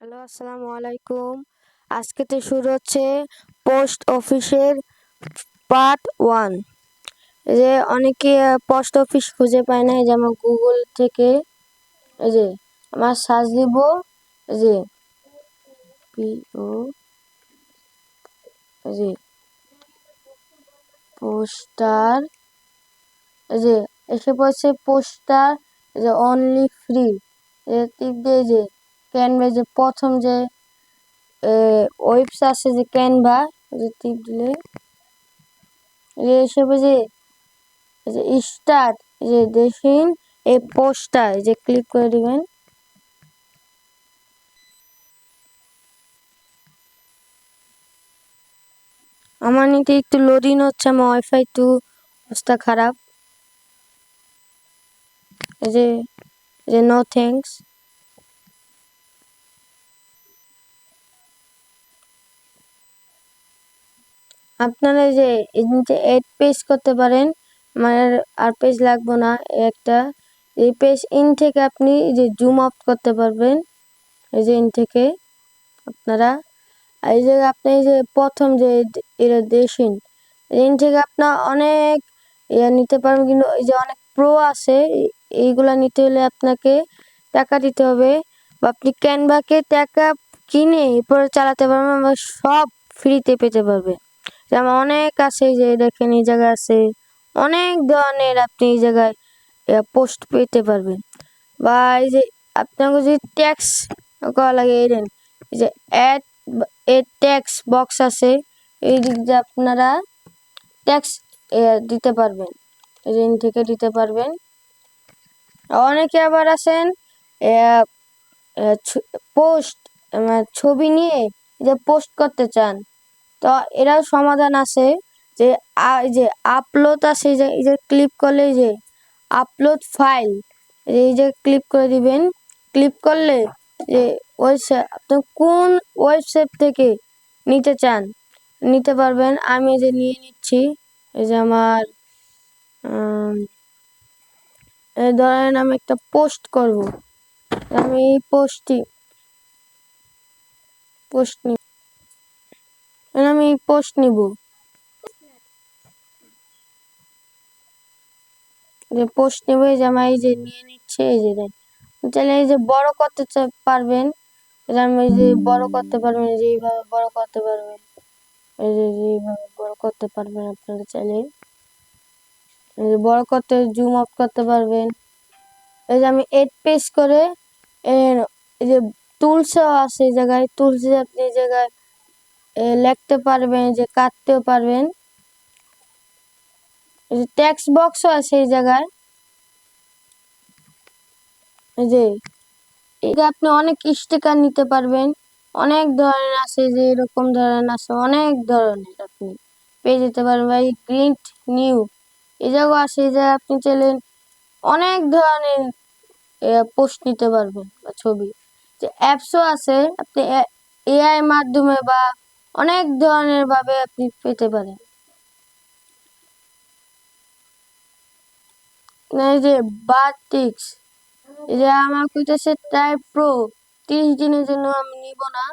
Hello, আসসালামু আলাইকুম। আজকে তো শুরু হচ্ছে পোস্ট অফিসের পার্ট ওয়ান। যে অনেকে পোস্ট অফিস খুঁজে পায় না যেমন গুগল থেকে। এই যে, আমার সার্চ দিব। যে পিও যে, পোস্টার। যে, এসে পড়ছে পোস্টার যে অনলি ফ্রি টিপ দিয়ে যে ক্যানভা যে প্রথম যে ওয়েবস আছে যে ক্যানভা যে টিপ দিলে এই এসে যে স্টার্ট যে দেখেন এই পোস্টার যে ক্লিক করে দিবেন। আমার নিতে একটু লোডিং হচ্ছে, আমার ওয়াইফাই একটু অবস্থা খারাপ। যে যে নো থ্যাঙ্কস আপনারা যে এড পেজ করতে পারেন আমার আর পেজ লাগবো না একটা। এই পেজ ইন থেকে আপনি যে জুম আউট করতে পারবেন, এই যে ইন থেকে আপনারা। এই যে আপনি যে প্রথম যে এটা দেশেন ইন থেকে আপনার অনেক ইয়ে নিতে পারবেন, কিন্তু এই যে অনেক প্রো আছে এইগুলা নিতে হলে আপনাকে টাকা দিতে হবে। বা আপনি ক্যানভাকে টাকা কিনে এরপরে চালাতে পারবেন, বা সব ফ্রিতে পেতে পারবেন। যেমন অনেক আছে যে দেখেন এই জায়গায় আছে, অনেক ধরনের আপনি এই জায়গায় পোস্ট পেতে পারবেন। বা এই যে আপনাকে যদি ট্যাক্স করা লাগে, এই দেন, এই যে অ্যাড এর ট্যাক্স বক্স আছে, এই দিক দিয়ে আপনারা ট্যাক্স দিতে পারবেন। ঋণ থেকে দিতে পারবেন। অনেকে আবার আছেন পোস্ট ছবি নিয়ে যে পোস্ট করতে চান। তো এরাও সমাধান আছে যে এই যে আপলোড আছে যে, এই যে ক্লিক করলে যে আপলোড ফাইল এই যে ক্লিক করে দিবেন। ক্লিক করলে যে ওয়েবসাইট আপনি কোন ওয়েবসাইট থেকে নিতে চান, নিতে পারবেন। আমি যে নিয়ে নিচ্ছি, এই যে আমার ধরেন আমি একটা পোস্ট করব। আমি এই পোস্টটি পোস্ট পোস্ট নিব। যে পোস্ট নেব, এই যে আমার এই যে নিয়ে নিচ্ছে, এই যে তাহলে এই যে বড় করতে পারবেন আমি এই যে বড় করতে পারবেন যে এইভাবে বড় করতে পারবেন এই যে এইভাবে বড় করতে পারবেন আপনারা চাইলে। এই যে বড় করতে জুম আপ করতে পারবেন। এই যে আমি এড পেজ করে এই যে টুলসও আছে এই জায়গায় টুলস আপনি এই জায়গায় লিখতে পারবেন, যে কাটতেও পারবেন। টেক্সট বক্সও আছে এই জায়গায়। এই যে এটা আপনি অনেক স্টিকার নিতে পারবেন। অনেক ধরনের আছে যে এরকম ধরনের আছে, অনেক ধরনের আপনি পেয়ে যেতে পারবেন। ভাই গ্রিন্ট নিউ এই জায়গায় আছে, এই জায়গায় আপনি চাইলেন অনেক ধরনের পোস্ট নিতে পারবেন বা ছবি। যে অ্যাপসও আছে, আপনি এআই মাধ্যমে বা অনেক ধরনের ভাবে আপনি পেতে পারেন। এই যে বাটিক্স যে আমার কইতেছে টাইপ প্রো তিরিশ দিনের জন্য আমি নিব না।